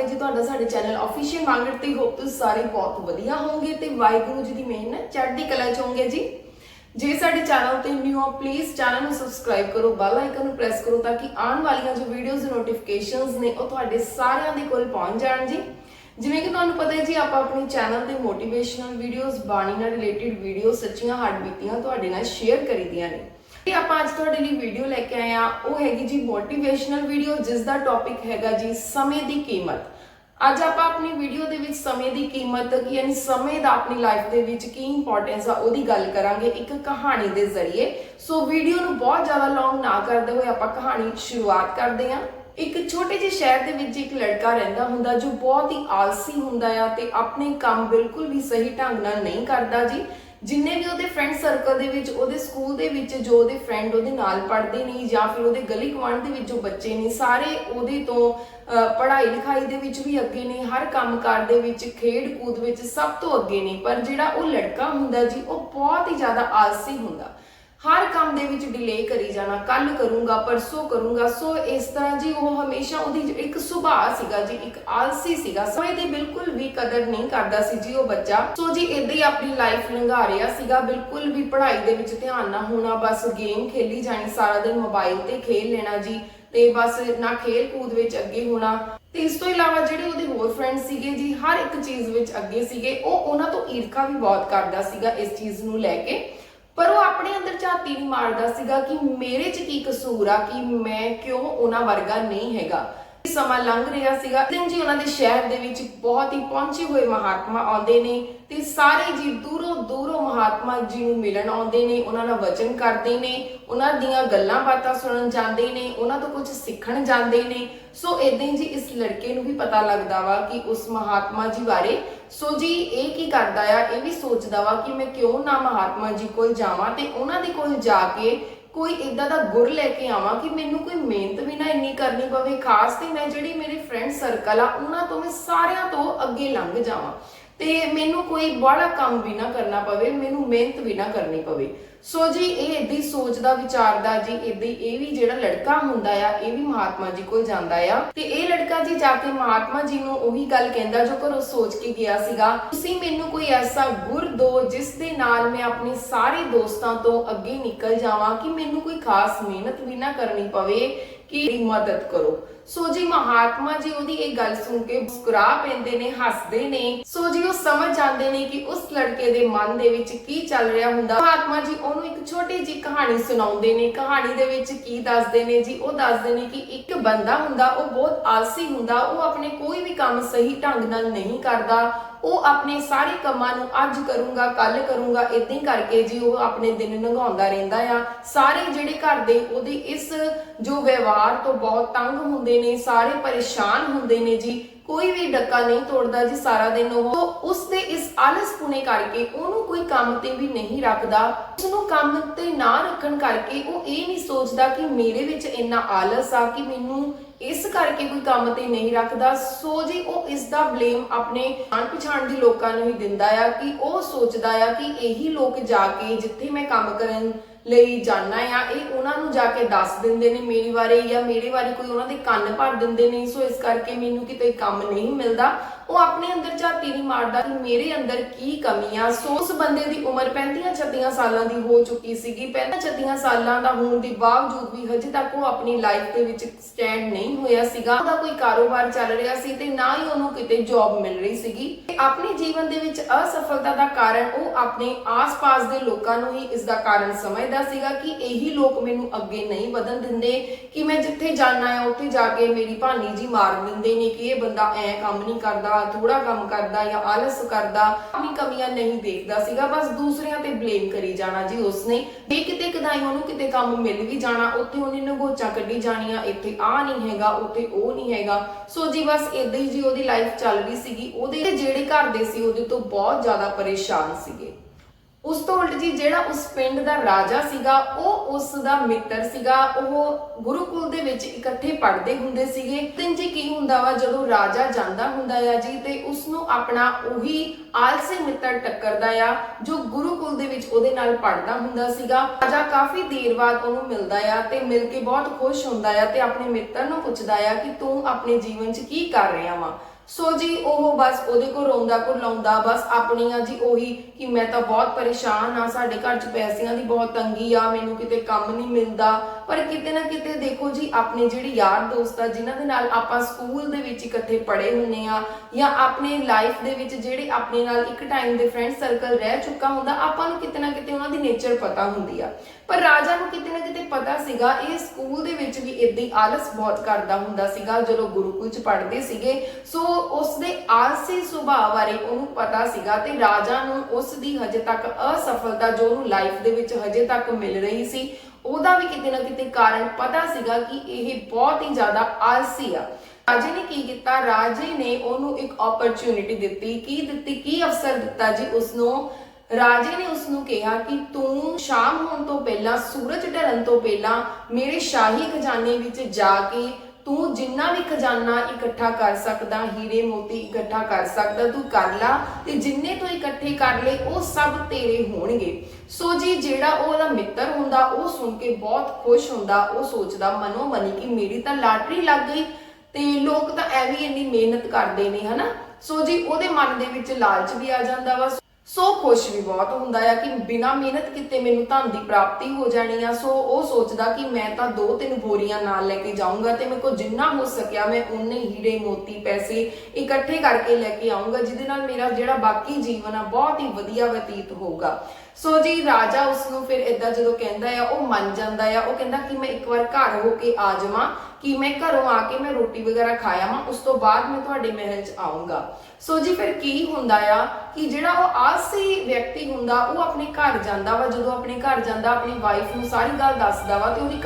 ਹੈ ਜੀ, ਤੁਹਾਡਾ ਸਾਡੇ ਚੈਨਲ ਅਫੀਸ਼ੀਅਲ ਮਾਰਕੀਟ ਤੇ ਹੋਪ ਤੁਸੀਂ ਸਾਰੇ ਬਹੁਤ ਵਧੀਆ ਹੋਵੋਗੇ ਤੇ ਵਾਹਿਗੁਰੂ ਜੀ ਦੀ ਮਿਹਰ ਚੜ੍ਹਦੀ ਕਲਾ ਚ ਹੋਵੋਗੇ ਜੀ। ਜੇ ਸਾਡੇ ਚੈਨਲ ਤੇ ਨਿਊ ਹੋ ਪਲੀਜ਼ ਚੈਨਲ ਨੂੰ ਸਬਸਕ੍ਰਾਈਬ ਕਰੋ ਬੈਲ ਆਈਕਨ ਨੂੰ ਪ੍ਰੈਸ ਕਰੋ ਤਾਂ ਕਿ ਆਉਣ ਵਾਲੀਆਂ ਜੋ ਵੀਡੀਓਜ਼ ਦੇ ਨੋਟੀਫਿਕੇਸ਼ਨਸ ਨੇ, ਉਹ ਤੁਹਾਡੇ ਸਾਰਿਆਂ ਦੇ ਕੋਲ ਪਹੁੰਚ ਜਾਣ ਜੀ। ਜਿਵੇਂ ਕਿ ਤੁਹਾਨੂੰ ਪਤਾ ਹੈ ਜੀ, ਆਪਾਂ ਆਪਣੇ ਚੈਨਲ ਤੇ ਮੋਟੀਵੇਸ਼ਨਲ ਵੀਡੀਓਜ਼ ਬਾਣੀ ਨਾਲ ਰਿਲੇਟਡ ਵੀਡੀਓ ਸੱਚੀਆਂ ਹਾਰਟ ਬੀਤੀਆਂ ਤੁਹਾਡੇ ਨਾਲ ਸ਼ੇਅਰ ਕਰੀਦੀਆਂ ਨੇ। ਤੇ ਆਪਾਂ ਅੱਜ ਤੁਹਾਡੇ ਲਈ ਵੀਡੀਓ ਲੈ ਕੇ ਆਏ ਆ ਉਹ ਹੈਗੀ ਜੀ ਮੋਟੀਵੇਸ਼ਨਲ ਵੀਡੀਓ ਜਿਸ ਦਾ ਟੌਪਿਕ ਹੈਗਾ ਜੀ ਸਮੇਂ ਦੀ ਕੀਮਤ। ਅੱਜ ਆਪਾਂ ਆਪਣੀ ਵੀਡੀਓ ਦੇ ਵਿੱਚ ਸਮੇਂ ਦੀ ਕੀਮਤ ਯਾਨੀ ਸਮੇਂ ਦਾ ਆਪਣੀ ਲਾਈਫ ਦੇ ਵਿੱਚ ਕੀ ਇੰਪੋਰਟੈਂਸ ਆ ਉਹਦੀ ਗੱਲ ਕਰਾਂਗੇ ਇੱਕ ਕਹਾਣੀ ਦੇ ਜ਼ਰੀਏ। ਸੋ ਵੀਡੀਓ ਨੂੰ ਬਹੁਤ ਜ਼ਿਆਦਾ ਲੌਂਗ ਨਾ ਕਰਦੇ ਹੋਏ ਆਪਾਂ ਕਹਾਣੀ ਸ਼ੁਰੂਆਤ ਕਰਦੇ ਹਾਂ। ਇੱਕ ਛੋਟੇ ਜਿਹੇ ਸ਼ਹਿਰ ਦੇ ਵਿੱਚ ਇੱਕ ਲੜਕਾ ਰਹਿੰਦਾ ਹੁੰਦਾ ਜੋ ਬਹੁਤ ਹੀ ਆਲਸੀ ਹੁੰਦਾ ਆ ਤੇ ਆਪਣੇ ਕੰਮ ਬਿਲਕੁਲ ਵੀ ਸਹੀ ਢੰਗ ਨਾਲ ਨਹੀਂ ਕਰਦਾ ਜੀ। ਜਿੰਨੇ ਵੀ ਉਹਦੇ ਫਰੈਂਡ ਸਰਕਲ ਦੇ ਵਿੱਚ, ਉਹਦੇ ਸਕੂਲ ਦੇ ਵਿੱਚ ਜੋ ਉਹਦੇ ਫਰੈਂਡ ਉਹਦੇ ਨਾਲ ਪੜ੍ਹਦੇ ਨੇ ਜਾਂ ਫਿਰ ਉਹਦੇ ਗਲੀ ਗੁਆਂਢ ਦੇ ਵਿੱਚ ਜੋ ਬੱਚੇ ਨੇ, ਸਾਰੇ ਉਹਦੇ ਤੋਂ ਪੜ੍ਹਾਈ ਲਿਖਾਈ ਦੇ ਵਿੱਚ ਵੀ ਅੱਗੇ ਨੇ, ਹਰ ਕੰਮਕਾਰ ਦੇ ਵਿੱਚ ਖੇਡ ਕੂਦ ਵਿੱਚ ਸਭ ਤੋਂ ਅੱਗੇ ਨੇ। ਪਰ ਜਿਹੜਾ ਉਹ ਲੜਕਾ ਹੁੰਦਾ ਜੀ, ਉਹ ਬਹੁਤ ਹੀ ਜ਼ਿਆਦਾ ਆਲਸੀ ਹੁੰਦਾ। ਹਰ ਕੰਮ ਦੇ ਵਿੱਚ ਡਿਲੇ ਕਰੀ ਜਾਣਾ ਕੱਲ ਕਰੂੰਗਾ, ਪਰਸੋਂ ਕਰੂੰਗਾ, ਸੋ ਇਸ ਤਰ੍ਹਾਂ ਜੀ ਉਹ ਹਮੇਸ਼ਾ ਉਹਦੀ ਇੱਕ ਸੁਭਾਅ ਸੀਗਾ ਜੀ, ਇੱਕ ਆਲਸੀ ਸੀਗਾ, ਸਮੇਂ ਦੀ ਬਿਲਕੁਲ ਵੀ ਕਦਰ ਨਹੀਂ ਕਰਦਾ ਸੀ ਜੀ ਉਹ ਬੱਚਾ। ਸੋ ਜੀ ਇਦਾਂ ਹੀ ਆਪਣੀ ਲਾਈਫ ਲੰਘਾ ਰਿਹਾ ਸੀਗਾ, ਬਿਲਕੁਲ ਵੀ ਪੜ੍ਹਾਈ ਦੇ ਵਿੱਚ ਧਿਆਨ ਨਾ ਹੋਣਾ, ਬਸ ਗੇਮ ਖੇਲੀ ਜਾਣੀ, ਸਾਰਾ ਦਿਨ ਮੋਬਾਈਲ ਤੇ ਖੇਲ ਲੈਣਾ ਜੀ, ਤੇ ਬਸ ਨਾ ਖੇਲ ਕੂਦ ਵਿੱਚ ਅੱਗੇ ਹੋਣਾ। ਤੇ ਇਸ ਤੋਂ ਇਲਾਵਾ ਜਿਹੜੇ ਉਹਦੇ ਹੋਰ ਫਰੈਂਡ ਸੀਗੇ ਜੀ, ਹਰ ਇੱਕ ਚੀਜ਼ ਵਿੱਚ ਅੱਗੇ ਸੀਗੇ, ਉਹ ਉਹਨਾਂ ਤੋਂ ਈਰਖਾ ਵੀ ਬਹੁਤ ਕਰਦਾ ਸੀਗਾ ਇਸ ਚੀਜ਼ ਨੂੰ ਲੈ ਕੇ। ਪਰ ਉਹ ਆਪਣੇ ਅੰਦਰ ਝਾਤੀ ਨਹੀਂ ਮਾਰਦਾ ਸੀਗਾ ਕਿ ਮੇਰੇ 'ਚ ਕੀ ਕਸੂਰ ਆ, ਕਿ ਮੈਂ ਕਿਉਂ ਉਹਨਾਂ ਵਰਗਾ ਨਹੀਂ ਹੈਗਾ। ਸਮਾਂ ਲੰਘ ਰਿਹਾ ਸੀਗਾ। ਦਿਨ ਜੀ ਉਹਨਾਂ ਦੇ ਸ਼ਹਿਰ ਦੇ ਵਿੱਚ ਬਹੁਤ ਹੀ ਪਹੁੰਚੇ ਹੋਏ ਮਹਾਤਮਾ ਆਉਂਦੇ ਨੇ ਤੇ ਸਾਰੇ ਜੀ ਦੂਰੋਂ ਦੂਰੋਂ ਮਹਾਤਮਾ ਜੀ ਨੂੰ ਮਿਲਣ ਆਉਂਦੇ ਨੇ, ਉਹਨਾਂ ਨਾਲ ਵਚਨ ਕਰਦੇ ਨੇ, ਉਹਨਾਂ ਦੀਆਂ ਗੱਲਾਂ ਬਾਤਾਂ ਸੁਣਨ ਜਾਂਦੇ ਨੇ, ਉਹਨਾਂ ਤੋਂ ਕੁਝ ਸਿੱਖਣ ਜਾਂਦੇ ਨੇ। ਸੋ ਇਦਾਂ ਹੀ ਜੀ ਇਸ ਲੜਕੇ ਨੂੰ ਵੀ ਪਤਾ ਲੱਗਦਾ ਵਾ ਕਿ ਉਸ ਮਹਾਤਮਾ ਜੀ ਬਾਰੇ ਸੋ ਜੀ, ਇਹ ਕੀ ਕਰਦਾ ਆ? ਇਹ ਵੀ ਸੋਚਦਾ ਵਾ ਕਿ ਮੈਂ ਕਿਉਂ ਨਾ ਮਹਾਤਮਾ ਜੀ ਕੋਲ ਜਾਵਾਂ ਤੇ ਉਹਨਾਂ ਦੇ ਕੋਲ ਜਾ ਕੇ ਕੋਈ ਇਦਾਂ ਦਾ ਗੁਰ ਲੈ ਕੇ ਆਵਾਂ ਕਿ ਮੈਨੂੰ ਕੋਈ ਮਿਹਨਤ ਵੀ ਨਾ ਇੰਨੀ ਕਰਨੀ ਪਵੇ। ਖਾਸ ਤੇ ਮੈਂ ਜਿਹੜੀ ਮੇਰੇ ਫਰੈਂਡ ਸਰਕਲ ਆ, ਉਹਨਾਂ ਤੋਂ ਮੈਂ ਸਾਰਿਆਂ ਤੋਂ ਅੱਗੇ ਲੰਘ ਜਾਵਾਂ। ਤੇ ਮੈਨੂੰ ਕੋਈ ਬੜਾ ਕੰਮ ਵੀ ਨਾ ਕਰਨਾ ਪਵੇ, ਮੈਨੂੰ ਮਿਹਨਤ ਵੀ ਨਾ ਕਰਨੀ ਪਵੇ। ਸੋ ਜੀ, ਇਹ ਏਦਾਂ ਸੋਚਦਾ ਵਿਚਾਰਦਾ ਜੀ ਏਦਾਂ ਇਹ ਵੀ ਜਿਹੜਾ ਲੜਕਾ ਹੁੰਦਾ ਆ, ਇਹ ਵੀ ਮਹਾਤਮਾ ਜੀ ਕੋਲ ਜਾਂਦਾ ਆ। ਤੇ ਇਹ ਲੜਕਾ ਜੀ ਜਾ ਕੇ ਮਹਾਤਮਾ ਜੀ ਨੂੰ ਉਹੀ ਗੱਲ ਕਹਿੰਦਾ ਜੋ ਘਰੋਂ ਸੋਚ ਕੇ ਗਿਆ ਸੀਗਾ, ਤੁਸੀਂ ਮੈਨੂੰ ਕੋਈ ਐਸਾ ਗੁਰ ਦੋ ਜਿਸ ਦੇ ਨਾਲ ਮੈਂ ਆਪਣੇ ਸਾਰੇ ਦੋਸਤਾਂ ਤੋਂ ਅੱਗੇ ਨਿਕਲ ਜਾਵਾਂ ਕਿ ਮੈਨੂੰ ਕੋਈ ਖਾਸ ਮਿਹਨਤ ਵੀ ਨਾ ਕਰਨੀ ਪਵੇ, ਕਿ ਮਦਦ ਕਰੋ। ਸੋ ਜੀ ਮਹਾਤਮਾ ਜੀ ਉਹਦੀ ਇਹ ਗੱਲ ਸੁਣ ਕੇ ਮੁਸਕਰਾ ਪੈਂਦੇ ਨੇ, ਹੱਸਦੇ ਨੇ। ਸੋ ਜੀ ਉਹ ਸਮਝ ਜਾਂਦੇ ਨੇ ਕਿ ਉਸ ਲੜਕੇ ਦੇ ਮਨ ਦੇ ਵਿੱਚ ਕੀ ਚੱਲ ਰਿਹਾ ਹੁੰਦਾ। ਮਹਾਤਮਾ ਜੀ ਉਹਨੂੰ ਇੱਕ ਛੋਟੀ ਜੀ ਕਹਾਣੀ ਸੁਣਾਉਂਦੇ ਨੇ। ਕਹਾਣੀ ਦੇ ਵਿੱਚ ਕੀ ਦੱਸਦੇ ਨੇ ਜੀ? ਉਹ ਦੱਸਦੇ ਨੇ ਕਿ ਇੱਕ ਬੰਦਾ ਹੁੰਦਾ, ਉਹ ਬਹੁਤ ਆਲਸੀ ਹੁੰਦਾ, ਉਹ ਆਪਣੇ ਕੋਈ ਵੀ ਕੰਮ ਸਹੀ ਢੰਗ ਨਾਲ ਨਹੀਂ ਕਰਦਾ। ਉਹ ਆਪਣੇ ਸਾਰੇ ਕੰਮਾਂ ਨੂੰ ਅੱਜ ਕਰੂੰਗਾ ਕੱਲ ਕਰੂੰਗਾ ਇਦਾਂ ਹੀ ਕਰਕੇ ਜੀ ਉਹ ਆਪਣੇ ਦਿਨ ਲੰਘਾਉਂਦਾ ਰਹਿੰਦਾ ਆ। ਸਾਰੇ ਜਿਹੜੇ ਘਰ ਦੇ ਉਹਦੇ ਇਸ ਜੋ ਵਿਵਹਾਰ ਤੋਂ ਬਹੁਤ ਤੰਗ ਹੁੰਦੇ ਨੇ, ਸਾਰੇ ਪਰੇਸ਼ਾਨ ਹੁੰਦੇ ਨੇ ਜੀ। ਕੋਈ ਵੀ ਡੱਕਾ ਨਹੀਂ ਤੋੜਦਾ ਜੀ ਸਾਰਾ ਦਿਨ ਉਹ। ਉਸ ਦੇ ਇਸ ਆਲਸ ਪੁਣੇ ਕਰਕੇ ਉਹਨੂੰ ਕੋਈ ਕੰਮ ਤੇ ਵੀ ਨਹੀਂ ਰੱਖਦਾ। ਉਸਨੂੰ ਕੰਮ ਤੇ ਨਾ ਰੱਖਣ ਕਰਕੇ ਉਹ ਇਹ ਨਹੀਂ ਸੋਚਦਾ ਕਿ ਮੇਰੇ ਵਿੱਚ ਇੰਨਾ ਆਲਸ ਆ ਕਿ ਮੈਨੂੰ ਇਸ ਕਰਕੇ ਕੋਈ ਕੰਮ ਤੇ ਨਹੀਂ ਰੱਖਦਾ। ਸੋ ਜੀ ਉਹ ਇਸ ਦਾ ਬਲੇਮ ਆਪਣੇ ਆਣ ਪਛਾਣ ਦੇ ਲੋਕਾਂ ਨੂੰ ਹੀ ਦਿੰਦਾ ਆ ਕਿ ਉਹ ਸੋਚਦਾ ਆ ਕਿ ਇਹੀ ਲੋਕ ਜਾ ਕੇ ਜਿੱਥੇ ਮੈਂ ਕੰਮ ਕਰਨ ਲਈ ਜਾਣਾ ਆ। ਇਹ ਉਹਨਾਂ ਨੂੰ ਜਾ ਕੇ ਦੱਸ ਦਿੰਦੇ ਨੇ ਮੇਰੀ ਬਾਰੇ ਜਾਂ ਮੇਰੇ ਬਾਰੇ ਕੋਈ ਉਹਨਾਂ ਦੇ ਕੰਨ ਭਰ ਦਿੰਦੇ ਨੇ। ਸੋ ਇਸ ਕਰਕੇ ਮੈਨੂੰ ਕਿਤੇ ਕੰਮ ਨਹੀਂ ਮਿਲਦਾ। ਉਹ ਆਪਣੇ ਅੰਦਰ ਝਾਤੀ ਨਹੀਂ ਮਾਰਦਾ ਕਿ ਮੇਰੇ ਅੰਦਰ ਕੀ ਕਮੀ ਆ। ਸੋ ਉਸ ਬੰਦੇ ਦੀ ਉਮਰ 35 36 ਸਾਲਾਂ ਦੀ ਹੋ ਚੁੱਕੀ ਸੀਗੀ। 35 36 ਸਾਲਾਂ ਦਾ ਹੋਣ ਦੇ ਬਾਵਜੂਦ ਵੀ ਹਜੇ ਤੱਕ ਉਹ ਆਪਣੀ ਲਾਈਫ ਦੇ ਵਿੱਚ ਸਟੈਂਡ ਨਹੀਂ ਹੋਇਆ ਸੀਗਾ। ਉਹਦਾ ਕੋਈ ਕਾਰੋਬਾਰ ਚੱਲ ਰਿਹਾ ਸੀ ਤੇ ਨਾ ਹੀ ਉਹਨੂੰ ਕਿਤੇ ਜੌਬ ਮਿਲ ਰਹੀ ਸੀਗੀ। ਤੇ ਆਪਣੇ ਜੀਵਨ ਦੇ ਵਿੱਚ ਅਸਫਲਤਾ ਦਾ ਕਾਰਨ ਉਹ ਆਪਣੇ ਆਸ-ਪਾਸ ਦੇ ਲੋਕਾਂ ਨੂੰ ਹੀ ਇਸ ਦਾ ਕਾਰਨ ਸਮਝਦਾ ਸੀਗਾ ਕਿ ਇਹੀ ਲੋਕ ਮੈਨੂੰ ਅੱਗੇ ਨਹੀਂ ਵਧਣ ਦਿੰਦੇ, ਕਿ ਮੈਂ ਜਿੱਥੇ ਜਾਣਾ ਹੈ ਉੱਥੇ ਜਾ ਕੇ ਮੇਰੀ ਭਾਨੀ ਜੀ ਮਾਰ ਦਿੰਦੇ ਨੇ ਕਿ ਇਹ ਬੰਦਾ ਐ ਕੰਮ ਨਹੀਂ ਕਰਦਾ ਥੋੜਾ ਕੰਮ ਕਰਦਾ ਜਾਂ ਆਲਸ ਕਰਦਾ ਆਪਣੀ ਕਮੀਆਂ ਨਹੀਂ ਦੇਖਦਾ ਸੀਗਾ, ਬਸ ਦੂਸਰਿਆਂ ਤੇ ਬਲੇਮ ਕਰੀ ਜਾਣਾ ਜੀ ਉਸਨੇ। ਜੇ ਕਿਤੇ ਕਦਾਈ ਉਹਨੂੰ ਕਿਤੇ ਕੰਮ ਮਿਲ ਵੀ ਜਾਣਾ, ਉੱਥੇ ਉਹਨੇ ਨਗੋਚਾ ਕੱਢੀ ਜਾਣੀਆਂ, ਇੱਥੇ ਆ ਨਹੀਂ ਹੈਗਾ, ਉੱਥੇ ਉਹ ਨਹੀਂ ਹੈਗਾ। ਸੋ ਜੀ ਬਸ ਇਦਾਂ ਹੀ ਜੀ ਉਹਦੀ ਲਾਈਫ ਚੱਲ ਰਹੀ ਸੀਗੀ। ਉਹਦੇ ਜਿਹੜੇ ਘਰ ਦੇ ਸੀ, ਉਹਦੇ ਤੋਂ ਬਹੁਤ ਜ਼ਿਆਦਾ ਪਰੇਸ਼ਾਨ ਸੀਗੇ। ਉਸ ਤੋਂ ਉਲਟ ਜੀ, ਜਿਹੜਾ ਉਸ ਪਿੰਡ ਦਾ ਰਾਜਾ ਸੀਗਾ, ਉਹ ਉਸ ਦਾ ਮਿੱਤਰ ਸੀਗਾ। ਉਹ ਗੁਰੂਕੁਲ ਦੇ ਵਿੱਚ ਇਕੱਠੇ ਪੜ੍ਹਦੇ ਹੁੰਦੇ ਸੀਗੇ। ਤਿੰਨ ਜੀ, ਕੀ ਹੁੰਦਾ ਵਾ, ਜਦੋਂ ਰਾਜਾ ਜਾਂਦਾ ਹੁੰਦਾ ਆ ਜੀ, ਤੇ ਉਸ ਨੂੰ ਆਪਣਾ ਉਹੀ ਆਲਸੀ ਮਿੱਤਰ ਟੱਕਰਦਾ ਆ, ਜੋ ਗੁਰੂਕੁਲ ਦੇ ਵਿੱਚ ਉਹਦੇ ਨਾਲ ਪੜ੍ਹਦਾ ਹੁੰਦਾ ਸੀਗਾ। ਰਾਜਾ ਕਾਫੀ ਦੇਰ ਬਾਅਦ ਉਹਨੂੰ ਮਿਲਦਾ ਆ ਤੇ ਮਿਲ ਕੇ ਬਹੁਤ ਖੁਸ਼ ਹੁੰਦਾ ਆ ਤੇ ਆਪਣੇ ਮਿੱਤਰ ਨੂੰ ਪੁੱਛਦਾ ਆ ਕਿ ਤੂੰ ਆਪਣੇ ਜੀਵਨ 'ਚ ਕੀ ਕਰ ਰਿਹਾ ਵਾ? ਸੋ ਜੀ, ਉਹ ਬਸ ਉਹਦੇ ਕੋਲ ਰੋਂਦਾ ਲਾਉਂਦਾ, ਬਸ ਆਪਣੀਆਂ ਜੀ ਉਹੀ ਕਿ ਮੈਂ ਤਾਂ ਬਹੁਤ ਪਰੇਸ਼ਾਨ ਆ ਸਾਡੇ ਘਰ 'ਚ ਪੈਸਿਆਂ ਦੀ ਬਹੁਤ ਤੰਗੀ ਆ, ਮੈਨੂੰ ਕਿਤੇ ਕੰਮ ਨਹੀਂ ਮਿਲਦਾ ਪਰ ਕਿਤੇ ਨਾ ਕਿਤੇ ਦੇਖੋ ਜੀ, ਆਪਣੇ ਜਿਹੜੇ ਯਾਰ ਦੋਸਤ ਆ, ਜਿਨ੍ਹਾਂ ਦੇ ਨਾਲ ਆਪਾਂ ਸਕੂਲ ਦੇ ਵਿੱਚ ਇਕੱਠੇ ਪੜ੍ਹੇ ਹੁੰਨੇ ਆ ਜਾਂ ਆਪਣੇ ਲਾਈਫ ਦੇ ਵਿੱਚ ਜਿਹੜੇ ਆਪਣੇ ਨਾਲ ਇੱਕ ਟਾਈਮ ਦੇ ਫਰੈਂਡ ਸਰਕਲ ਰਹਿ ਚੁੱਕਾ ਹੁੰਦਾ, ਆਪਾਂ ਨੂੰ ਕਿਤੇ ਨਾ ਕਿਤੇ ਉਹਨਾਂ ਦੀ ਨੇਚਰ ਪਤਾ ਹੁੰਦੀ ਆ। ਪਰ ਰਾਜਾ ਨੂੰ ਕਿਤੇ ਨਾ ਕਿਤੇ ਪਤਾ ਸੀਗਾ, ਇਹ ਸਕੂਲ ਦੇ ਵਿੱਚ ਵੀ ਇਦਾਂ ਹੀ ਆਲਸ ਬਹੁਤ ਕਰਦਾ ਹੁੰਦਾ ਸੀਗਾ, ਜਦੋਂ ਗੁਰੂਕੁਲ ਚ ਪੜ੍ਹਦੇ ਸੀਗੇ। ਸੋ ਉਸ ਦੇ ਆਲਸੀ ਸੁਭਾਅ ਬਾਰੇ ਉਹਨੂੰ ਪਤਾ ਸੀਗਾ ਤੇ ਰਾਜਾ ਨੂੰ ਉਸ ਦੀ ਹਜੇ ਤੱਕ ਅਸਫਲਤਾ ਜੋ ਉਹਨੂੰ ਲਾਈਫ ਦੇ ਵਿੱਚ ਹਜੇ ਤੱਕ ਮਿਲ ਰਹੀ ਸੀ ਉਹਦਾ ਵੀ ਕਿਤੇ ਨਾ ਕਿਤੇ ਕਾਰਨ ਪਤਾ ਸੀਗਾ ਕਿ ਇਹ ਬਹੁਤ ਹੀ ਜ਼ਿਆਦਾ ਆਲਸੀ ਆ। ਰਾਜੇ ਨੇ ਕੀ ਕੀਤਾ? ਰਾਜੇ ਨੇ ਉਹਨੂੰ ਇੱਕ ਓਪਰਚੁਨਿਟੀ ਦਿੱਤੀ। ਕੀ ਦਿੱਤੀ? ਕੀ ਅਵਸਰ ਦਿੱਤਾ ਜੀ ਉਸਨੂੰ? ਰਾਜੇ ਨੇ ਉਸ ਨੂੰ ਕਿਹਾ ਕਿ ਤੂੰ ਸ਼ਾਮ ਹੋਣ ਤੋਂ ਪਹਿਲਾਂ, ਸੂਰਜ ਢਲਣ ਤੋਂ ਪਹਿਲਾਂ ਮੇਰੇ ਸ਼ਾਹੀ ਖਜ਼ਾਨੇ ਵਿੱਚ ਜਾ ਕੇ ਤੂੰ ਜਿੰਨਾ ਵੀ ਖਜ਼ਾਨਾ ਇਕੱਠਾ ਕਰ ਸਕਦਾ, ਹੀਰੇ ਮੋਤੀ ਇਕੱਠਾ ਕਰ ਸਕਦਾ, ਤੂੰ ਕਰ ਲਾ ਤੇ ਜਿੰਨੇ ਤੂੰ ਇਕੱਠੇ ਕਰ ਲਏ, ਉਹ ਸਭ ਤੇਰੇ ਹੋਣਗੇ। ਸੋ ਜੀ, ਜਿਹੜਾ ਉਹਦਾ ਮਿੱਤਰ ਹੁੰਦਾ, ਉਹ ਸੁਣ ਕੇ ਬਹੁਤ ਖੁਸ਼ ਹੁੰਦਾ, ਉਹ ਸੋਚਦਾ, ਮਨੋ ਮਨੀ ਕਿ ਮੇਰੀ ਤਾਂ ਲਾਟਰੀ ਲੱਗ ਗਈ। ਤੇ ਲੋਕ ਤਾਂ ਐਵੇਂ ਹੀ ਇੰਨੀ ਮਿਹਨਤ ਕਰਦੇ ਨੇ, ਹਨਾ? ਸੋ ਜੀ, ਉਹਦੇ ਮਨ ਦੇ ਵਿੱਚ ਲਾਲਚ ਵੀ ਆ ਜਾਂਦਾ ਵਾ। ਸੋ ਖੁਸ਼ ਵੀ ਬਹੁਤ ਹੁੰਦਾ ਆ ਕਿ ਬਿਨਾ ਮਿਹਨਤ ਕੀਤੇ ਮੈਨੂੰ ਧਨ ਦੀ ਪ੍ਰਾਪਤੀ ਹੋ ਜਾਣੀ ਆ। ਸੋ ਉਹ ਸੋਚਦਾ ਕਿ ਮੈਂ ਤਾਂ ਦੋ ਤਿੰਨ ਬੋਰੀਆਂ ਨਾਲ ਲੈ ਕੇ ਜਾਊਂਗਾ ਤੇ ਮੇਰੇ ਕੋਲ ਜਿੰਨਾ ਹੋ ਸਕਿਆ ਮੈਂ ਉਨੇ ਹੀਰੇ ਮੋਤੀ, ਪੈਸੇ ਇਕੱਠੇ ਕਰਕੇ ਲੈ ਕੇ ਆਊਂਗਾ, ਜਿਹਦੇ ਨਾਲ ਮੇਰਾ ਜਿਹੜਾ ਬਾਕੀ ਜੀਵਨ ਆ ਬਹੁਤ ਹੀ ਵਧੀਆ ਬਤੀਤ ਹੋਊਗਾ। ਸੋ ਜੀ ਰਾਜਾ ਉਸ ਨੂੰ ਫਿਰ ਇਦਾਂ ਜਦੋਂ ਕਹਿੰਦਾ ਆ, ਉਹ ਮੰਨ ਜਾਂਦਾ ਆ, ਉਹ ਕਹਿੰਦਾ ਕਿ ਮੈਂ ਇੱਕ ਵਾਰ ਘਰ ਹੋ ਕੇ ਆ ਜਾਵਾਂ, ਕਿ ਮੈਂ ਘਰੋਂ ਆ ਕੇ ਮੈਂ ਰੋਟੀ ਵਗੈਰਾ ਖਾਇਆ ਵਾਂ, ਉਸ ਤੋਂ ਬਾਅਦ ਮੈਂ ਤੁਹਾਡੇ ਮਹਿਲ 'ਚ ਆਉਂਗਾ ਸੋ ਜੀ ਫਿਰ ਕੀ ਹੁੰਦਾ ਆ ਕਿ ਜਿਹੜਾ ਉਹ ਆਲਸੀ ਵਿਅਕਤੀ ਹੁੰਦਾ, ਉਹ ਆਪਣੇ ਘਰ ਜਾਂਦਾ ਵਾ, ਜਦੋਂ ਆਪਣੇ ਘਰ ਜਾਂਦਾ, ਆਪਣੀ ਵਾਈਫ ਨੂੰ ਸਾਰੀ ਗੱਲ ਦੱਸਦਾ ਵਾ ਤੇ ਉਹਦੀ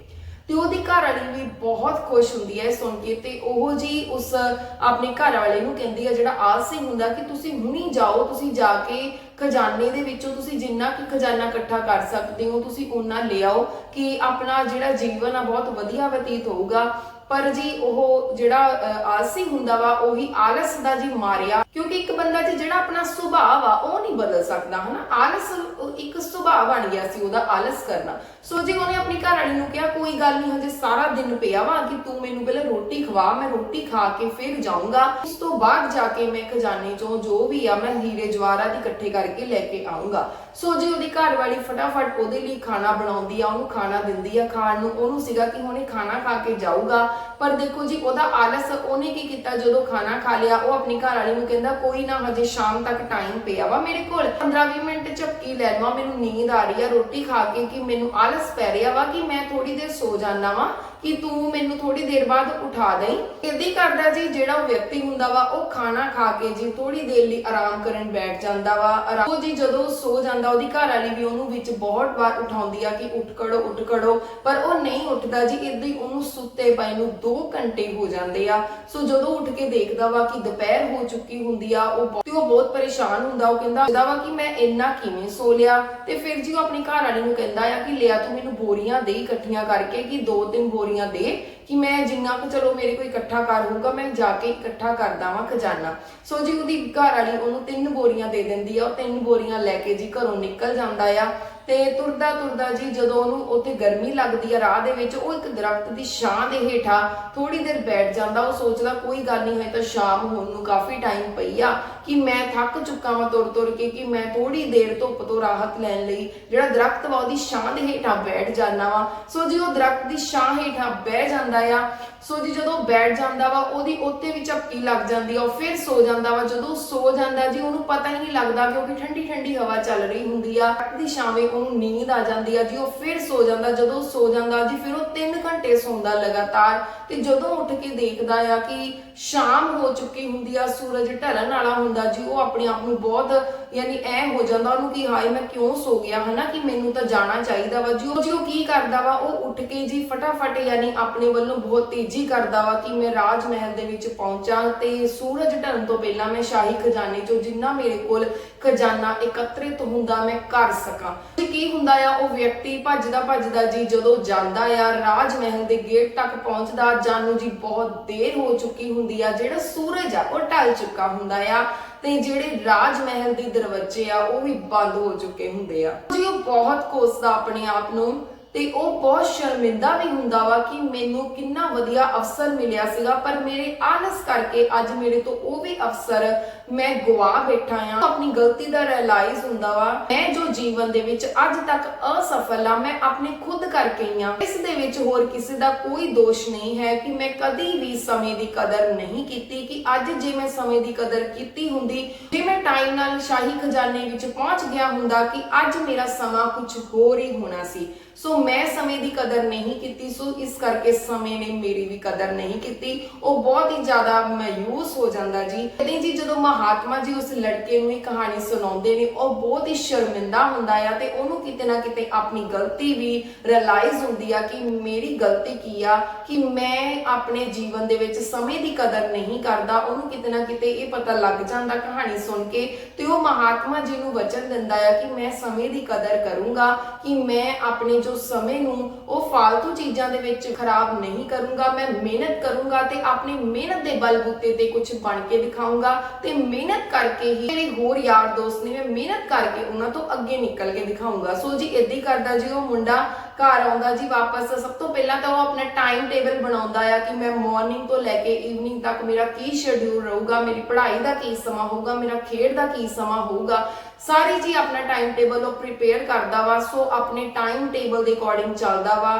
ਤੇ ਉਹਦੀ ਘਰ ਵਾਲੀ ਵੀ ਬਹੁਤ ਖੁਸ਼ ਹੁੰਦੀ ਹੈ ਇਹ ਸੁਣ ਕੇ ਤੇ ਉਹ ਜੀ ਉਸ ਆਪਣੇ ਘਰ ਵਾਲੇ ਨੂੰ ਕਹਿੰਦੀ ਹੈ ਜਿਹੜਾ ਆਲਸੀ ਹੁੰਦਾ ਕਿ ਤੁਸੀਂ ਹੁਣੀ ਜਾਓ ਤੁਸੀਂ ਜਾ ਕੇ ਖਜ਼ਾਨੇ ਦੇ ਵਿੱਚੋਂ ਤੁਸੀਂ ਜਿੰਨਾ ਕਿ ਖਜ਼ਾਨਾ ਇਕੱਠਾ ਕਰ ਸਕਦੇ ਹੋ ਤੁਸੀਂ ਉਹਨਾਂ ਲਿਆਓ ਕਿ ਆਪਣਾ ਜਿਹੜਾ ਜੀਵਨ ਆ ਬਹੁਤ ਵਧੀਆ ਬਤੀਤ ਹੋਊਗਾ। ਪਰ ਜੀ ਉਹ ਜਿਹੜਾ ਅ, ਆਲਸੀ ਹੁੰਦਾ ਵਾ ਉਹੀ ਆਲਸ ਦਾ ਜੀ ਮਾਰਿਆ ਕਿਉਂਕਿ ਇੱਕ ਬੰਦਾ ਚ ਜਿਹੜਾ ਆਪਣਾ ਸੁਭਾਅ ਆ ਉਹ ਨਹੀਂ ਬਦਲ ਸਕਦਾ, ਹਨਾ? ਆਲਸ ਇੱਕ ਸੁਭਾਅ ਬਣ ਗਿਆ ਸੀ ਉਹਦਾ ਆਲਸ ਕਰਨਾ। ਸੋ ਜੀ ਉਹਨੇ ਆਪਣੀ ਘਰ ਵਾਲੀ ਨੂੰ ਕਿਹਾ, ਕੋਈ ਗੱਲ ਨਹੀਂ, ਹਜੇ ਸਾਰਾ ਦਿਨ ਪਿਆ ਵਾ ਕਿ ਤੂੰ ਮੈਨੂੰ ਪਹਿਲਾਂ ਰੋਟੀ ਖਵਾ, ਮੈਂ ਰੋਟੀ ਖਾ ਕੇ ਫਿਰ ਜਾਊਂਗਾ। ਉਸ ਤੋਂ ਬਾਅਦ ਜਾ ਕੇ ਮੈਂ ਖਜ਼ਾਨੇ ਚੋਂ ਜੋ ਵੀ ਆ, ਮੈਂ ਹੀਰੇ ਜਵਾਰਾ ਦੀ ਇਕੱਠੇ ਕਰਕੇ ਲੈ ਕੇ ਆਊਂਗਾ। ਸੋ ਜੀ ਉਹਦੀ ਘਰ ਵਾਲੀ ਫਟਾਫਟ ਉਹਦੇ ਲਈ ਖਾਣਾ ਬਣਾਉਂਦੀ ਆ, ਉਹਨੂੰ ਖਾਣਾ ਦਿੰਦੀ ਆ ਖਾਣ ਨੂੰ, ਉਹਨੂੰ ਸੀਗਾ ਕਿ ਹੁਣੇ ਖਾਣਾ ਖਾ ਕੇ ਜਾਊਗਾ। ਪਰ ਦੇਖੋ ਜੀ, ਉਹਦਾ ਆਲਸ ਉਹਨੇ ਕੀ ਕੀਤਾ? ਜਦੋਂ ਖਾਣਾ ਖਾ ਲਿਆ, ਉਹ ਆਪਣੀ ਘਰ ਵਾਲੀ ਨੂੰ ਕਹਿੰਦਾ ਕੋਈ ਨਾ ਹਜੇ ਸ਼ਾਮ ਤੱਕ ਟਾਈਮ ਪਿਆ ਵਾ। ਮੇਰੇ ਕੋਲ 15-20 ਮਿੰਟ ਝਪਕੀ ਲੈ ਲਵਾਂ, ਮੈਨੂੰ ਨੀਂਦ ਆ ਰਹੀ ਆ ਰੋਟੀ ਖਾ ਕੇ ਕਿ ਮੈਨੂੰ ਆਲਸ ਪੈ ਰਿਹਾ ਵਾ ਕਿ ਮੈਂ ਥੋੜੀ ਦੇਰ ਸੋ ਜਾਣਾ ਵਾ। ਕਿ ਤੂੰ ਮੈਨੂੰ ਥੋੜੀ ਦੇਰ ਬਾਅਦ ਉਠਾ ਦੇਈਂ। ਇਦਾਂ ਕਰਦਾ ਜੀ ਜਿਹੜਾ ਉਹ ਵਿਅਕਤੀ ਹੁੰਦਾ ਵਾ, ਉਹ ਖਾਣਾ ਖਾ ਕੇ ਜੀ ਥੋੜੀ ਦੇਰ ਲਈ ਆਰਾਮ ਕਰਨ ਬੈਠ ਜਾਂਦਾ ਵਾ। ਆਰਾਮ- ਜੀ ਜਦੋਂ ਸੋ ਜਾਂਦਾ, ਉਹਦੀ ਘਰ ਵਾਲੀ ਵੀ ਉਹਨੂੰ ਵਿੱਚ ਬਹੁਤ ਵਾਰ ਉਠਾਉਂਦੀ ਆ ਕਿ ਉੱਠ ਖੜੋ ਉੱਠ ਖੜੋ। ਪਰ ਉਹ ਨਹੀਂ ਉੱਠਦਾ ਜੀ, ਇਦਾਂ ਹੀ ਉਹਨੂੰ ਸੁੱਤੇ ਪਏ ਨੂੰ 2 ਘੰਟੇ ਹੋ ਜਾਂਦੇ ਆ। ਸੋ ਜਦੋਂ ਉੱਠ ਕੇ ਦੇਖਦਾ ਵਾ ਕਿ ਦੁਪਹਿਰ ਹੋ ਚੁੱਕੀ ਹੁੰਦੀ ਆ, ਉਹ ਬਹੁਤ- ਤੇ ਉਹ ਬਹੁਤ ਪਰੇਸ਼ਾਨ ਹੁੰਦਾ। ਉਹ ਕਹਿੰਦਾ ਕਹਿੰਦਾ ਵਾ ਕਿ ਮੈਂ ਇੰਨਾ ਕਿਵੇਂ ਸੋ ਲਿਆ? ਤੇ ਫਿਰ ਜੀ ਉਹ ਆਪਣੀ ਘਰ ਵਾਲੀ ਨੂੰ ਕਹਿੰਦਾ ਆ ਕਿ, ਲਿਆ ਤੂੰ ਮੈਨੂੰ ਬੋਰੀਆਂ ਦੇ ਇਕੱਠੀਆਂ ਕਰਕੇ ਕਿ ਦੋ ਤਿੰਨ ਬੋਰੀਆਂ ਦੇ ਕਿ ਮੈਂ ਜਿੰਨਾ ਕੁ ਚਲੋ ਮੇਰੇ ਕੋਈ ਇਕੱਠਾ ਕਰ ਹੋਊਗਾ, ਮੈਂ ਜਾ ਕੇ ਇਕੱਠਾ ਕਰਦਾ ਵਾਂ ਖਜ਼ਾਨਾ। ਸੋ ਜੀ ਉਹਦੀ ਘਰ ਵਾਲੀ ਉਹਨੂੰ ਤਿੰਨ ਬੋਰੀਆਂ ਦੇ ਦਿੰਦੀ ਆ, ਉਹ ਤਿੰਨ ਬੋਰੀਆਂ ਲੈ ਕੇ ਜੀ ਘਰੋਂ ਨਿਕਲ ਜਾਂਦਾ ਆ। ਤੇ ਤੁਰਦਾ ਤੁਰਦਾ ਜੀ ਜਦੋਂ ਉਹਨੂੰ ਉੱਥੇ ਗਰਮੀ ਲੱਗਦੀ ਆ ਰਾਹ ਦੇ ਵਿੱਚ, ਉਹ ਇੱਕ ਦਰਖਤ ਦੀ ਛਾਂ ਦੇ ਹੇਠਾਂ ਥੋੜੀ ਦੇਰ ਬੈਠ ਜਾਂਦਾ। ਉਹ ਸੋਚਦਾ, ਕੋਈ ਗੱਲ ਨਹੀਂ ਹੈ ਤਾਂ ਸ਼ਾਮ ਹੋਣ ਨੂੰ ਕਾਫੀ ਟਾਈਮ ਪਈ ਆ ਕਿ ਮੈਂ ਥੱਕ ਚੁੱਕਾ ਵਾਂ ਤੁਰ ਤੁਰ ਕੇ ਕਿ ਮੈਂ ਥੋੜੀ ਦੇਰ ਧੁੱਪ ਤੋਂ ਰਾਹਤ ਲੈਣ ਲਈ ਜਿਹੜਾ ਦਰਖਤ ਵਾ ਉਹਦੀ ਛਾਂ ਦੇ ਹੇਠਾਂ ਬੈਠ ਜਾਂਦਾ ਵਾ। ਸੋ ਜੀ ਉਹ ਦਰਖਤ ਦੀ ਛਾਂ ਹੇਠਾਂ ਬਹਿ ਜਾਂਦਾ ਆ ਸੋ ਜੀ ਜਦੋਂ ਬੈਠ ਜਾਂਦਾ ਵਾ, ਉਹਦੀ ਉੱਤੇ ਵੀ ਝਪਕੀ ਲੱਗ ਜਾਂਦੀ ਆ, ਉਹ ਫਿਰ ਸੋ ਜਾਂਦਾ ਵਾ। ਜਦੋਂ ਸੋ ਜਾਂਦਾ ਜੀ, ਉਹਨੂੰ ਪਤਾ ਹੀ ਨਹੀਂ ਲੱਗਦਾ ਕਿਉਂਕਿ ਠੰਡੀ ਠੰਡੀ ਹਵਾ ਚੱਲ ਰਹੀ ਹੁੰਦੀ ਆ। ਦੀ ਛਾਵੇਂ ਉਹਨੂੰ ਨੀਂਦ ਆ ਜਾਂਦੀ ਆ ਜੀ, ਉਹ ਫਿਰ ਸੋ ਜਾਂਦਾ। ਜਦੋਂ ਸੋ ਜਾਂਦਾ ਜੀ, ਫਿਰ ਉਹ 3 ਘੰਟੇ ਸੌਂਦਾ ਲਗਾਤਾਰ। ਤੇ ਜਦੋਂ ਉੱਠ ਕੇ ਦੇਖਦਾ ਆ ਕਿ ਸ਼ਾਮ ਹੋ ਚੁੱਕੀ ਹੁੰਦੀ ਆ, ਸੂਰਜ ਢਲਣ ਵਾਲਾ ਹੁੰਦਾ ਜੀ, ਉਹ ਆਪਣੇ ਆਪ ਨੂੰ ਬਹੁਤ ਯਾਨੀ ਐ ਹੋ ਜਾਂਦਾ ਉਹਨੂੰ ਕਿ ਹਾਏ ਮੈਂ ਕਿਉਂ ਸੋ ਗਿਆ, ਹਨਾ, ਕਿ ਮੈਨੂੰ ਤਾਂ ਜਾਣਾ ਚਾਹੀਦਾ ਵਾ। ਜੀ ਉਹ ਜੀ ਉਹ ਕੀ ਕਰਦਾ ਵਾ, ਉਹ ਉੱਠ ਕੇ ਜੀ ਫਟਾਫਟ ਯਾਨੀ ਆਪਣੇ ਵੱਲੋਂ ਬਹੁਤ ਤੇਜ਼ੀ ਕਰਦਾ ਵਾ ਕਿ ਮੈਂ ਰਾਜ ਮਹਿਲ ਦੇ ਵਿੱਚ ਪਹੁੰਚਾਂ ਤੇ ਸੂਰਜ ਢਲਣ ਤੋਂ ਪਹਿਲਾਂ ਮੈਂ ਸ਼ਾਹੀ ਖਜ਼ਾਨੇ ਚੋਂ ਜਿੰਨਾ ਮੇਰੇ ਕੋਲ ਖਜ਼ਾਨਾ ਇਕੱਤਰਿਤ ਹੁੰਦਾ ਮੈਂ ਕਰ ਸਕਾਂ। ਤੇ ਕੀ ਹੁੰਦਾ ਆ, ਉਹ ਵਿਅਕਤੀ ਭੱਜਦਾ ਭੱਜਦਾ ਜੀ ਜਦੋਂ ਜਾਂਦਾ ਆ ਰਾਜ ਮਹਿਲ ਦੇ ਗੇਟ ਤੱਕ ਪਹੁੰਚਦਾ ਜਾਨੂੰ ਜੀ ਬਹੁਤ ਦੇਰ ਹੋ ਚੁੱਕੀ ਹੁੰਦੀ ਆ, ਜਿਹੜਾ ਸੂਰਜ ਆ, ਉਹ ਢਲ ਚੁੱਕਾ ਹੁੰਦਾ ਆ। ਤੇ ਜਿਹੜੇ ਰਾਜ ਮਹਿਲ ਦੇ ਦਰਵਾਜ਼ੇ ਆ, ਉਹ ਵੀ ਬੰਦ ਹੋ ਚੁੱਕੇ ਹੁੰਦੇ ਆ। ਜੀ, ਉਹ ਬਹੁਤ ਕੋਸਦਾ ਆਪਣੇ ਆਪ ਨੂੰ ਤੇ ਉਹ ਬਹੁਤ ਸ਼ਰਮਿੰਦਾ ਵੀ ਹੁੰਦਾ ਵਾ ਕਿ ਮੈਨੂੰ ਕਿੰਨਾ ਵਧੀਆ ਅਫਸਰ ਮਿਲਿਆ ਸੀਗਾ, ਪਰ ਮੇਰੇ ਆਲਸ ਕਰਕੇ ਅੱਜ ਮੇਰੇ ਤੋਂ ਉਹ ਵੀ ਅਫਸਰ ਮੈਂ ਗਵਾ ਬੈਠਾ ਆ। ਆਪਣੀ ਗਲਤੀ ਦਾ ਰਿਅਲਾਈਜ਼ ਹੁੰਦਾ ਵਾ। ਮੈਂ ਜੋ ਜੀਵਨ ਦੇ ਵਿੱਚ ਅੱਜ ਤੱਕ ਅਸਫਲ ਆ, ਮੈਂ ਆਪਣੇ ਖੁਦ ਕਰਕੇ ਹੀ ਆ। ਇਸ ਦੇ ਵਿੱਚ ਹੋਰ ਕਿਸੇ ਦਾ ਕੋਈ ਦੋਸ਼ ਨਹੀਂ ਹੈ ਕਿ ਮੈਂ ਕਦੀ ਵੀ ਸਮੇਂ ਦੀ ਕਦਰ ਨਹੀਂ ਕੀਤੀ, ਕਿ ਅੱਜ ਜੇ ਮੈਂ ਸਮੇਂ ਦੀ ਕਦਰ ਕੀਤੀ ਹੁੰਦੀ, ਜੇ ਮੈਂ ਟਾਈਮ ਨਾਲ ਸ਼ਾਹੀ ਖਜ਼ਾਨੇ ਵਿੱਚ ਪਹੁੰਚ ਗਿਆ ਹੁੰਦਾ ਕਿ ਅੱਜ ਮੇਰਾ ਸਮਾਂ ਕੁਝ ਹੋਰ ਹੀ ਹੋਣਾ ਸੀ। ਸੋ ਮੈਂ ਸਮੇਂ ਦੀ ਕਦਰ ਨਹੀਂ ਕੀਤੀ, ਸੋ ਇਸ ਕਰਕੇ ਸਮੇਂ ਨੇ ਮੇਰੀ ਵੀ ਕਦਰ ਨਹੀਂ ਕੀਤੀ। ਉਹ ਬਹੁਤ ਹੀ ਜ਼ਿਆਦਾ ਮਾਯੂਸ ਹੋ ਜਾਂਦਾ ਜੀ। ਕਦੇ ਜੀ ਜਦੋਂ ਮਹਾਤਮਾ ਜੀ ਉਸ ਲੜਕੇ ਨੂੰ ਹੀ ਕਹਾਣੀ ਸੁਣਾਉਂਦੇ ਨੇ, ਉਹ ਬਹੁਤ ਹੀ ਸ਼ਰਮਿੰਦਾ ਹੁੰਦਾ ਆ ਤੇ ਉਹਨੂੰ ਕਿਤੇ ਨਾ ਕਿਤੇ ਆਪਣੀ ਗਲਤੀ ਵੀ ਰਿਅਲਾਈਜ਼ ਹੁੰਦੀ ਆ ਕਿ ਮੇਰੀ ਗਲਤੀ ਕੀ ਆ, ਕਿ ਮੈਂ ਆਪਣੇ ਜੀਵਨ ਦੇ ਵਿੱਚ ਸਮੇਂ ਦੀ ਕਦਰ ਨਹੀਂ ਕਰਦਾ। ਉਹਨੂੰ ਕਿਤੇ ਨਾ ਕਿਤੇ ਇਹ ਪਤਾ ਲੱਗ ਜਾਂਦਾ ਕਹਾਣੀ ਸੁਣ ਕੇ ਤੇ ਉਹ ਮਹਾਤਮਾ ਜੀ ਨੂੰ ਵਚਨ ਦਿੰਦਾ ਆ ਕਿ ਮੈਂ ਸਮੇਂ ਦੀ ਕਦਰ ਕਰੂੰਗਾ, ਕਿ ਮੈਂ ਆਪਣੇ ਜੋ ਸਮੇਂ ਨੂੰ ਉਹ ਫालतू ਚੀਜ਼ਾਂ ਦੇ ਵਿੱਚ ਖਰਾਬ ਨਹੀਂ ਕਰੂੰਗਾ, ਮੈਂ ਮਿਹਨਤ ਕਰੂੰਗਾ ਤੇ ਆਪਣੀ ਮਿਹਨਤ ਦੇ ਬਲਬੂਤੇ ਤੇ ਕੁਝ ਬਣ ਕੇ ਦਿਖਾਊਂਗਾ ਤੇ ਮਿਹਨਤ ਕਰਕੇ ਹੀ ਮੇਰੇ ਹੋਰ ਯਾਰ ਦੋਸਤ ਨੇ ਮੈਂ ਮਿਹਨਤ ਕਰਕੇ ਉਹਨਾਂ ਤੋਂ ਅੱਗੇ ਨਿਕਲ ਕੇ ਦਿਖਾਊਂਗਾ ਸੋ ਜੀ ਇਦਾਂ ਕਰਦਾ ਜੀ ਉਹ ਮੁੰਡਾ ਘਰ ਆਉਂਦਾ ਜੀ ਵਾਪਸ। ਸਭ ਤੋਂ ਪਹਿਲਾਂ ਤਾਂ ਉਹ ਆਪਣਾ ਟਾਈਮ ਟੇਬਲ ਬਣਾਉਂਦਾ ਆ ਕਿ ਮੈਂ ਮਾਰਨਿੰਗ ਤੋਂ ਲੈ ਕੇ ਈਵਨਿੰਗ ਤੱਕ ਮੇਰਾ ਕੀ ਸ਼ਡਿਊਲ ਰਹੂਗਾ, ਮੇਰੀ ਪੜ੍ਹਾਈ ਦਾ ਕੀ ਸਮਾਂ ਹੋਊਗਾ, ਮੇਰਾ ਖੇਡ ਦਾ ਕੀ ਸਮਾਂ ਹੋਊਗਾ। ਸਾਰੀ ਜੀ ਆਪਣਾ ਟਾਈਮ ਟੇਬਲ ਉਹ ਪ੍ਰੀਪੇਅਰ ਕਰਦਾ ਵਾ, ਸੋ ਆਪਣੇ ਟਾਈਮ ਟੇਬਲ ਦੇ ਅਕੋਰਡਿੰਗ ਚੱਲਦਾ ਵਾ।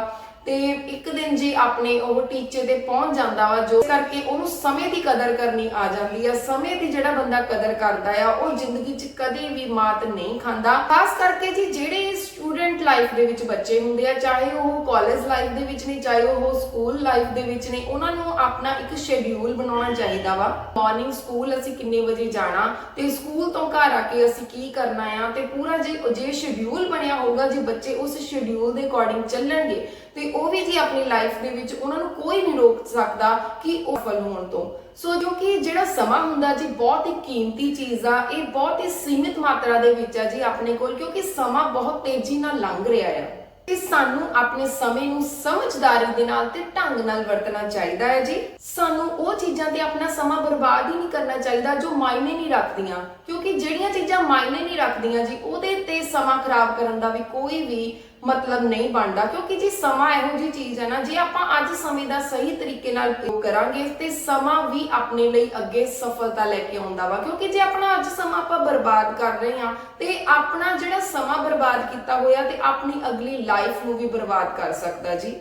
ਤੇ ਇੱਕ ਦਿਨ ਜੇ ਆਪਣੇ ਉਹ ਟੀਚੇ ਤੇ ਪਹੁੰਚ ਜਾਂਦਾ ਵਾ, ਜੋ ਕਰਕੇ ਉਹਨੂੰ ਸਮੇਂ ਦੀ ਕਦਰ ਕਰਨੀ ਆ ਜਾਂਦੀ ਆ। ਸਮੇਂ ਦੀ ਜਿਹੜਾ ਬੰਦਾ ਕਦਰ ਕਰਦਾ ਆ, ਉਹ ਜ਼ਿੰਦਗੀ 'ਚ ਕਦੇ ਵੀ ਮਾਤ ਨਹੀਂ ਖਾਂਦਾ। ਖਾਸ ਕਰਕੇ ਜੀ ਜਿਹੜੇ ਸਟੂਡੈਂਟ ਲਾਈਫ ਦੇ ਵਿੱਚ ਬੱਚੇ ਹੁੰਦੇ ਆ, ਚਾਹੇ ਉਹ ਕਾਲਜ ਲਾਈਫ ਦੇ ਵਿੱਚ ਨੇ, ਚਾਹੇ ਉਹ ਸਕੂਲ ਲਾਈਫ ਦੇ ਵਿੱਚ ਨੇ, ਉਹਨਾਂ ਨੂੰ ਆਪਣਾ ਇੱਕ ਸ਼ੈਡਿਊਲ ਬਣਾਉਣਾ ਚਾਹੀਦਾ ਵਾ। ਮਾਰਨਿੰਗ ਸਕੂਲ ਅਸੀਂ ਕਿੰਨੇ ਵਜੇ ਜਾਣਾ, ਤੇ ਸਕੂਲ ਤੋਂ ਘਰ ਆ ਕੇ ਅਸੀਂ ਕੀ ਕਰਨਾ ਆ, ਤੇ ਪੂਰਾ ਜੇ ਜੇ ਸ਼ੈਡਿਊਲ ਬਣਿਆ ਹੋਊਗਾ, ਜੇ ਬੱਚੇ ਉਸ ਸ਼ੈਡਿਊਲ ਦੇ ਅਕੋਰਡਿੰਗ ਚੱਲਣਗੇ ਤੇ ਉਹ ਵੀ ਜੀ ਆਪਣੀ ਲਾਈਫ ਦੇ ਵਿੱਚ ਉਹਨਾਂ ਨੂੰ ਕੋਈ ਨਹੀਂ ਰੋਕ ਸਕਦਾ ਕਿ ਉਹ ਫਲ ਹੋਣ ਤੋਂ। ਸੋ ਜੋ ਕਿ ਜਿਹੜਾ ਸਮਾਂ ਹੁੰਦਾ ਜੀ, ਬਹੁਤ ਹੀ ਕੀਮਤੀ ਚੀਜ਼ ਆ, ਇਹ ਬਹੁਤ ਹੀ ਸੀਮਿਤ ਮਾਤਰਾ ਦੇ ਵਿੱਚ ਆ ਜੀ ਆਪਣੇ ਕੋਲ, ਕਿਉਂਕਿ ਸਮਾਂ ਬਹੁਤ ਤੇਜ਼ੀ ਨਾਲ ਲੰਘ ਰਿਹਾ ਆ। ਤੇ ਸਾਨੂੰ ਆਪਣੇ ਸਮੇਂ ਨੂੰ ਸਮਝਦਾਰੀ ਦੇ ਨਾਲ ਤੇ ਢੰਗ ਨਾਲ ਵਰਤਣਾ ਚਾਹੀਦਾ ਹੈ ਜੀ। ਸਾਨੂੰ ਉਹ ਚੀਜ਼ਾਂ ਤੇ ਆਪਣਾ ਸਮਾਂ ਬਰਬਾਦ ਹੀ ਨਹੀਂ ਕਰਨਾ ਚਾਹੀਦਾ ਜੋ ਮਾਇਨੇ ਨਹੀਂ ਰੱਖਦੀਆਂ। ਕਿਉਂਕਿ ਜਿਹੜੀਆਂ ਚੀਜ਼ਾਂ ਮਾਇਨੇ ਨਹੀਂ ਰੱਖਦੀਆਂ ਜੀ, ਉਹਦੇ ਤੇ ਸਮਾਂ ਖਰਾਬ ਕਰਨ ਦਾ ਵੀ ਕੋਈ ਵੀ ਮਤਲਬ ਨਹੀਂ ਬਣਦਾ, ਕਿਉਂਕਿ ਜੀ ਸਮਾਂ ਇਹੋ ਜੀ ਚੀਜ਼ ਹੈ ਨਾ, ਜੇ ਆਪਾਂ ਅੱਜ ਸਮੇਂ ਦਾ ਸਹੀ ਤਰੀਕੇ ਨਾਲ ਉਪਯੋਗ ਕਰਾਂਗੇ, ਤੇ ਸਮਾਂ ਵੀ ਆਪਣੇ ਲਈ ਅੱਗੇ ਸਫਲਤਾ ਲੈ ਕੇ ਆਉਂਦਾ ਵਾ। ਕਿਉਂਕਿ ਜੇ ਆਪਣਾ ਅੱਜ ਸਮਾਂ ਆਪਾਂ ਬਰਬਾਦ ਕਰ ਰਹੇ ਹਾਂ, ਤੇ ਆਪਣਾ ਜਿਹੜਾ ਸਮਾਂ ਬਰਬਾਦ ਕੀਤਾ ਹੋਇਆ, ਤੇ ਆਪਣੀ ਅਗਲੀ ਲਾਈਫ ਨੂੰ ਵੀ ਬਰਬਾਦ ਕਰ ਸਕਦਾ ਜੀ।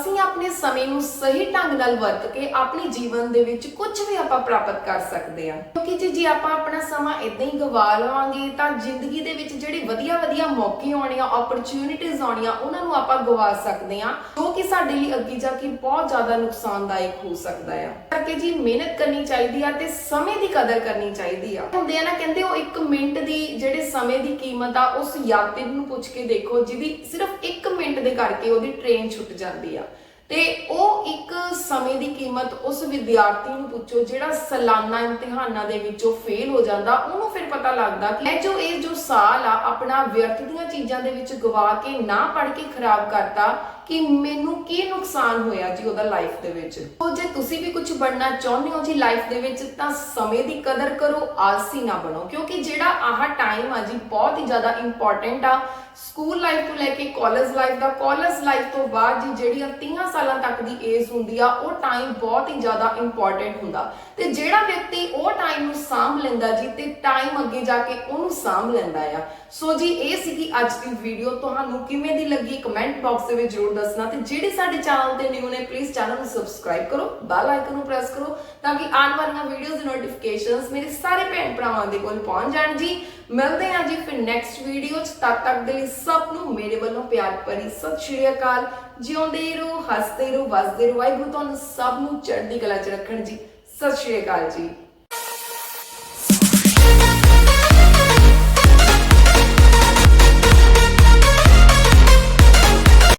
ਅਸੀਂ ਆਪਣੇ ਸਮੇਂ ਨੂੰ ਸਹੀ ਢੰਗ ਨਾਲ ਵਰਤ ਕੇ ਆਪਣੇ ਜੀਵਨ ਦੇ ਵਿੱਚ ਕੁਝ ਵੀ ਆਪਾਂ ਪ੍ਰਾਪਤ ਕਰ ਸਕਦੇ ਹਾਂ। ਕਿਉਂਕਿ ਜੇ ਜੇ ਆਪਾਂ ਆਪਣਾ ਸਮਾਂ ਇਦਾਂ ਹੀ ਗਵਾ ਲਵਾਂਗੇ, ਤਾਂ ਜ਼ਿੰਦਗੀ ਦੇ ਵਿੱਚ ਜਿਹੜੇ ਵਧੀਆ ਵਧੀਆ ਮੌਕੇ ਆਉਣੇ ਆ ਓਪਰਚ्युनिटीज ਆਉਣੀਆਂ, ਉਹਨਾਂ ਨੂੰ ਆਪਾਂ ਗਵਾ ਸਕਦੇ ਹਾਂ, ਜੋ ਕਿ ਸਾਡੇ ਲਈ ਅੱਗੇ ਜਾ ਕੇ ਬਹੁਤ ਜ਼ਿਆਦਾ ਨੁਕਸਾਨਦਾਇਕ ਹੋ ਸਕਦਾ ਆ। ਕਰਕੇ ਜੀ ਮਿਹਨਤ ਕਰਨੀ ਚਾਹੀਦੀ ਆ ਤੇ ਸਮੇਂ ਦੀ ਕਦਰ ਕਰਨੀ ਚਾਹੀਦੀ ਆ। ਹੁੰਦੇ ਆ ਨਾ, ਕਹਿੰਦੇ ਉਹ 1 ਮਿੰਟ ਦੀ ਜਿਹੜੇ ਸਮੇਂ ਦੀ ਕੀਮਤ ਆ, ਉਸ ਯਾਤਰੀ ਨੂੰ ਪੁੱਛ ਕੇ ਦੇਖੋ, ਜਿਹਦੀ ਸਿਰਫ 1 ਮਿੰਟ ਦੇ ਕਰਕੇ ਉਹਦੀ ਟ੍ਰੇਨ ਛੁੱਟ ਜਾਂਦੀ ਆ। ਤੇ ਉਹ ਇੱਕ ਸਮੇਂ ਦੀ ਕੀਮਤ ਉਸ ਵਿਦਿਆਰਥੀ ਨੂੰ ਪੁੱਛੋ, ਜਿਹੜਾ ਸਾਲਾਨਾ ਇਮਤਿਹਾਨਾਂ ਦੇ ਵਿੱਚੋਂ ਫੇਲ ਹੋ ਜਾਂਦਾ, ਉਹਨੂੰ ਫਿਰ ਪਤਾ ਲੱਗਦਾ ਕਿ ਇਹ ਜੋ ਇਹ ਜੋ ਸਾਲ ਆ, ਆਪਣਾ ਵਿਅਰਥ ਦੀਆਂ ਚੀਜ਼ਾਂ ਦੇ ਵਿੱਚ ਗਵਾ ਕੇ ਨਾ ਪੜ੍ਹ ਕੇ ਖਰਾਬ ਕਰਤਾ ਕਿ ਮੈਨੂੰ ਕੀ ਨੁਕਸਾਨ ਹੋਇਆ ਜੀ ਉਹਦਾ ਲਾਈਫ ਦੇ ਵਿੱਚ? ਉਹ ਜੇ ਤੁਸੀਂ ਵੀ ਕੁਝ ਬਣਨਾ ਚਾਹੁੰਦੇ ਹੋ ਜੀ ਲਾਈਫ ਦੇ ਵਿੱਚ, ਤਾਂ ਸਮੇਂ ਦੀ ਕਦਰ ਕਰੋ, ਆਲਸੀ ਨਾ ਬਣੋ। ਕਿਉਂਕਿ ਜਿਹੜਾ ਆਹ ਟਾਈਮ ਆ ਜੀ, ਬਹੁਤ ਹੀ ਜ਼ਿਆਦਾ ਇੰਪੋਰਟੈਂਟ ਆ। ਸਕੂਲ ਲਾਈਫ ਤੋਂ ਲੈ ਕੇ ਕਾਲਜ ਲਾਈਫ ਦਾ ਕਾਲਜ ਲਾਈਫ ਤੋਂ ਬਾਅਦ ਜੀ ਜਿਹੜੀਆਂ 30 ਸਾਲਾਂ ਤੱਕ ਦੀ ਏਜ ਹੁੰਦੀ ਆ, ਉਹ ਟਾਈਮ ਬਹੁਤ ਹੀ ਜ਼ਿਆਦਾ ਇੰਪੋਰਟੈਂਟ ਹੁੰਦਾ। ਤੇ ਜਿਹੜਾ ਵਿਅਕਤੀ ਉਹ ਟਾਈਮ ਨੂੰ ਸਾਂਭ ਲੈਂਦਾ ਜੀ, ਤੇ ਟਾਈਮ ਅੱਗੇ ਜਾ ਕੇ ਉਹਨੂੰ ਸਾਂਭ ਲੈਂਦਾ ਆ। ਸੋ ਜੀ, ਇਹ ਸੀਗੀ ਅੱਜ ਦੀ ਵੀਡੀਓ ਤੁਹਾਨੂੰ ਕਿਵੇਂ ਦੀ ਲੱਗੀ? ਕਮੈਂਟ ਬਾਕਸ ਦੇ ਵਿੱਚ ਜ਼ਰੂਰ ਦੱਸਣਾ ਤੇ ਜਿਹੜੇ ਸਾਡੇ ਚੈਨਲ ਤੇ ਨਿਊ ਨੇ ਪਲੀਜ਼ ਚੈਨਲ ਨੂੰ ਸਬਸਕ੍ਰਾਈਬ ਕਰੋ ਬੈਲ ਆਈਕਨ ਨੂੰ ਪ੍ਰੈਸ ਕਰੋ, ਤਾਂ ਕਿ ਆਉਣ ਵਾਲੀਆਂ ਵੀਡੀਓਜ਼ ਦੀ ਨੋਟੀਫਿਕੇਸ਼ਨਸ ਮੇਰੇ ਸਾਰੇ ਭੈਣ ਭਰਾਵਾਂ ਦੇ ਕੋਲ ਪਹੁੰਚ ਜਾਣ ਜੀ। ਮਿਲਦੇ ਹਾਂ ਜੀ ਫਿਰ ਨੈਕਸਟ ਵੀਡੀਓ ਚ। ਤਦ ਤੱਕ ਦੇ ਲਈ ਸਭ ਨੂੰ ਮੇਰੇ ਵੱਲੋਂ ਪਿਆਰ ਭਰੀ ਸਤਿ ਸ਼੍ਰੀ ਅਕਾਲ। ਜਿਉਂਦੇ ਰਹੋ, ਹੱਸਦੇ ਰਹੋ, ਵਸਦੇ ਰਹੋ। ਵਾਹਿਗੁਰੂ ਤੁਹਾਨੂੰ ਸਭ ਨੂੰ ਚੜ੍ਹਦੀ ਕਲਾ ਚ ਰੱਖਣ ਜੀ। ਸਤਿ ਸ਼੍ਰੀ ਅਕਾਲ ਜੀ।